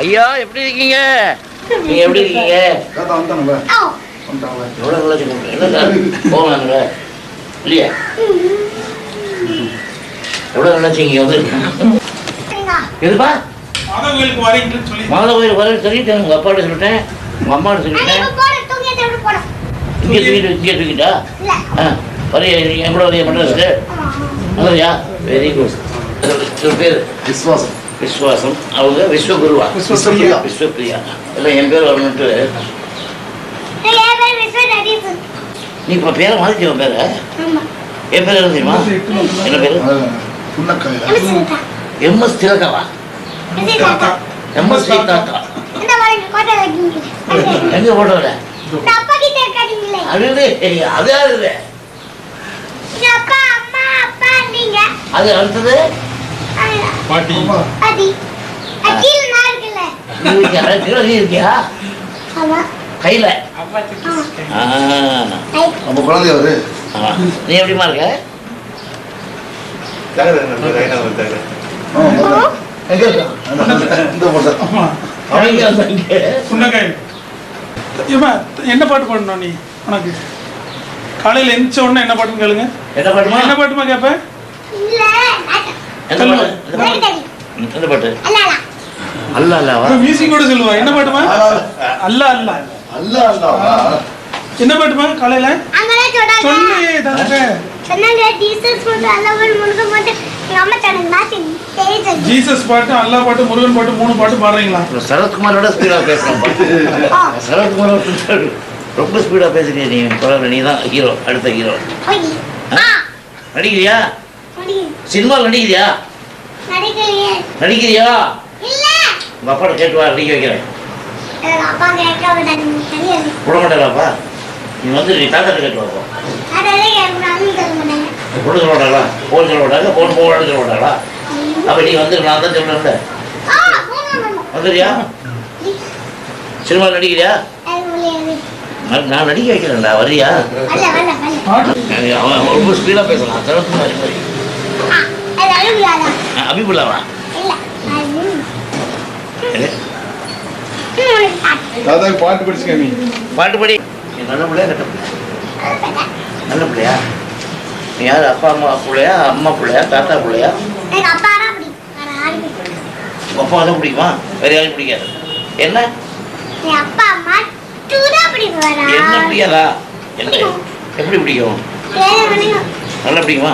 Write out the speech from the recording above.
ஐயா எப்படி இருக்கீங்க? நீங்க எப்படி இருக்கீங்க? எவ்வளவு நல்லா சொல்லுங்க? என்ன போகலாங்க இல்லையா? எவ்வளவு நல்லா செய்யுங்க வந்து எதுப்பா? மாதா கோயிலுக்கு வரீங்கன்னு சொல்லி. மாத கோயில் வர சொல்லிட்டேன் உங்க அப்பாட்ட சொல்லிட்டேன் உங்க அம்மாட்ட சொல்லிட்டேன். இங்கே தூக்கிட்டு இங்கே தூக்கிட்டா? ஆ வரைய கூட வரைய பண்ணுறது நல்லதையா வெரி குட் பேர் விஸ்வாசம் விஸ்வாசம் அவங்க விஸ்வகுருவா. விஸ்வபிரியா. விஸ்வபிரியா இல்லை என் பேர் வரணுன்ட்டு நீ இப்போ பேரை மாற்றிக்க உன் பேரை? ஆமா. என் பேர் என்ன தெரியுமா? என்ன பேர்? எம்எஸ் திலகாவா? எம்எஸ் தாத்தா எங்கே போட்டோட அது அது யாரு எங்க அப்பா அம்மா அப்பா நீங்க. அது அடுத்தது? பாட்டி. இருக்கியா? கையில். நம்ம குழந்தை அவரு ஆ. நீ எப்படிமா இருக்க? என்ன பாட்டு பாடணும் நீ? உனக்கு. காலையில எந்திரிச்ச உடனே என்ன பாட்டுன்னு கேளுங்க. என்ன பாட்டுமா என்ன பாட்டுமா கேப்ப. எந்த பாட்டு? எந்த பாட்டு? அல்ல அல்ல. அல்ல அல்லவா மியூசிக் கூட சொல்லுவா. என்ன பாட்டுமா அல்ல அல்ல. அல்ல அல்லவா? என்ன பாட்டுமா காலையில? சொல்லு தாத்தா சொன்னாங்க போட்டு போட்டு மாத்தி தெரியுது ஜீசஸ் பாட்டு அல்லா பாட்டு முருகன் பாட்டு மூணு பாட்டு பாடுறீங்களா? சரத்குமாரோட ஸ்பீடாக பேசுகிறோம் சரத்குமாரோட ரொம்ப ஸ்பீடாக பேசுறிய நீ. பரவாயில்ல நீ தான் ஹீரோ அடுத்த ஹீரோ நடிக்கிறியா சினிமாவில் நடிக்கிறியா? நடிக்கிறியா? இல்ல. உங்கள் அப்பாட்ட கேட்டு வா நடிக்க வைக்கிறேன். அப்பா விட மாட்டாராப்பா? நீ வந்து நீ தாத்தாட்ட கேட்டு மாட்டாங்க. பொண்ணு சொல்ல மாட்டாங்களா போன் சொல்ல மாட்டாங்க போன் போக சொல்ல மாட்டாங்களா அப்போ நீ வந்து நான் தான் சொல்கிறேன்ல வந்துறியா சினிமாவில் நடிக்கிறியா? நான் நடிக்க வைக்கிறேன்டா வரியா? அவன் ரொம்ப ஸ்பீடாக பேசலாம் சரத்குமார் மாதிரி. அஹ் அபிபுல்லாவா. தாத்தாக்கு பாட்டு படிச்சுக்க நீ. பாட்டு படி. நல்ல பிள்ளையா கெட்ட பிள்ளையா? நல்ல பிள்ளையா? நீ யார் அப்பா அம்மா பிள்ளையா அம்மா பிள்ளையா தாத்தா பிள்ளையா. உங்கள் அப்பா தான் பிடிக்குமா. வேற யாரும் பிடிக்காது. என்ன? அப்பா அம்மா என்ன பிடிக்காதா? என்ன? எப்படி பிடிக்கும்? நல்லா பிடிக்குமா?